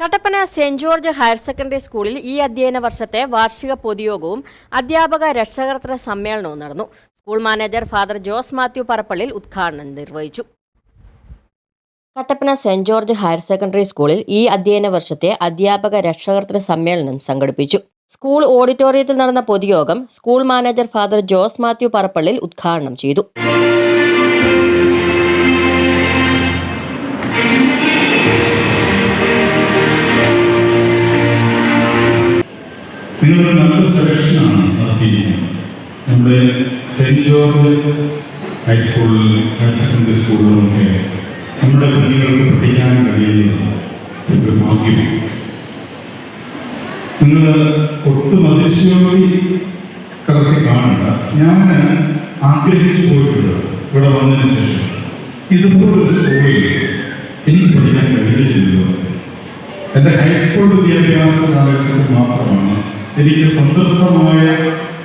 Kattappana saint George higher secondary സ്കൂളിൽ ഈ അധ്യയന വർഷത്തെ വാർഷിക പൊതുയോഗവും അധ്യാപക രക്ഷകർത്തൃ സമ്മേളനവും നടന്നു. School manager father Jose Mathew Parappallil ഉദ്ഘാടനം നിർവഹിച്ചു. Kattappana saint George higher secondary സ്കൂളിൽ ഈ അധ്യയന വർഷത്തെ അധ്യാപക രക്ഷകർത്തൃ സമ്മേളനം സംഘടിപ്പിച്ചു. സ്കൂൾ ഓഡിറ്റോറിയത്തിൽ നടന്ന പൊതുയോഗം school manager father Jose Mathew Parappallil ഉദ്ഘാടനം ചെയ്തു. നിങ്ങളൊരു നല്ല സെലക്ഷനാണ് നടത്തിയിരിക്കുന്നത്. നമ്മുടെ സെന്റ് ജോർജ് ഹൈസ്കൂളിൽ ഹയർ സെക്കൻഡറി സ്കൂളിലുമൊക്കെ നമ്മുടെ കുഞ്ഞുങ്ങൾക്ക് പഠിക്കാൻ കഴിയുന്നത് ഒരു ഭാഗ്യം. നിങ്ങൾ ഒട്ടും അതിശയോക്തി കറക്റ്റ് കാണണ്ട. ഞാൻ ആഗ്രഹിച്ചു പോയിട്ടുണ്ട് ഇവിടെ വന്നതിന് ശേഷം. ഇതുപോലൊരു സ്കൂളിൽ എനിക്ക് പഠിക്കാൻ കഴിയുന്നില്ലല്ലോ എന്റെ ഹൈസ്കൂൾ വിദ്യാഭ്യാസ എനിക്ക് സംതൃപ്തമായ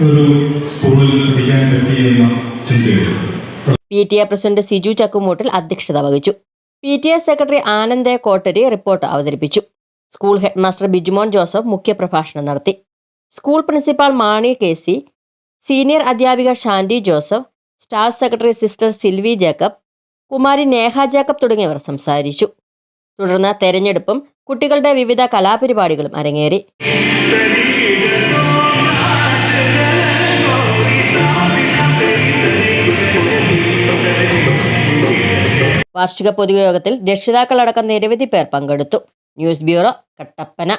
ഒരു സ്കൂളിൽ പഠിക്കാൻ പറ്റിയെന്ന ചിന്തയുണ്ട്. P T A president Siju Chakkumoottil അധ്യക്ഷത വഹിച്ചു. P T A secretary Anand Kottari report അവതരിപ്പിച്ചു. സ്കൂൾ ഹെഡ്മാസ്റ്റർ ബിജുമോൻ ജോസഫ് മുഖ്യപ്രഭാഷണം നടത്തി. School principal Mani K C senior അധ്യാപിക Shandy Joseph staff secretary sister Silvy Jacob Kumari Neha Jacob തുടങ്ങിയവർ സംസാരിച്ചു. തുടർന്ന് തെരഞ്ഞെടുപ്പും കുട്ടികളുടെ വിവിധ കലാപരിപാടികളും അരങ്ങേറി. വാർഷിക പൊതുയോഗത്തിൽ രക്ഷിതാക്കളടക്കം നിരവധി പേർ പങ്കെടുത്തു. News bureau Kattappana.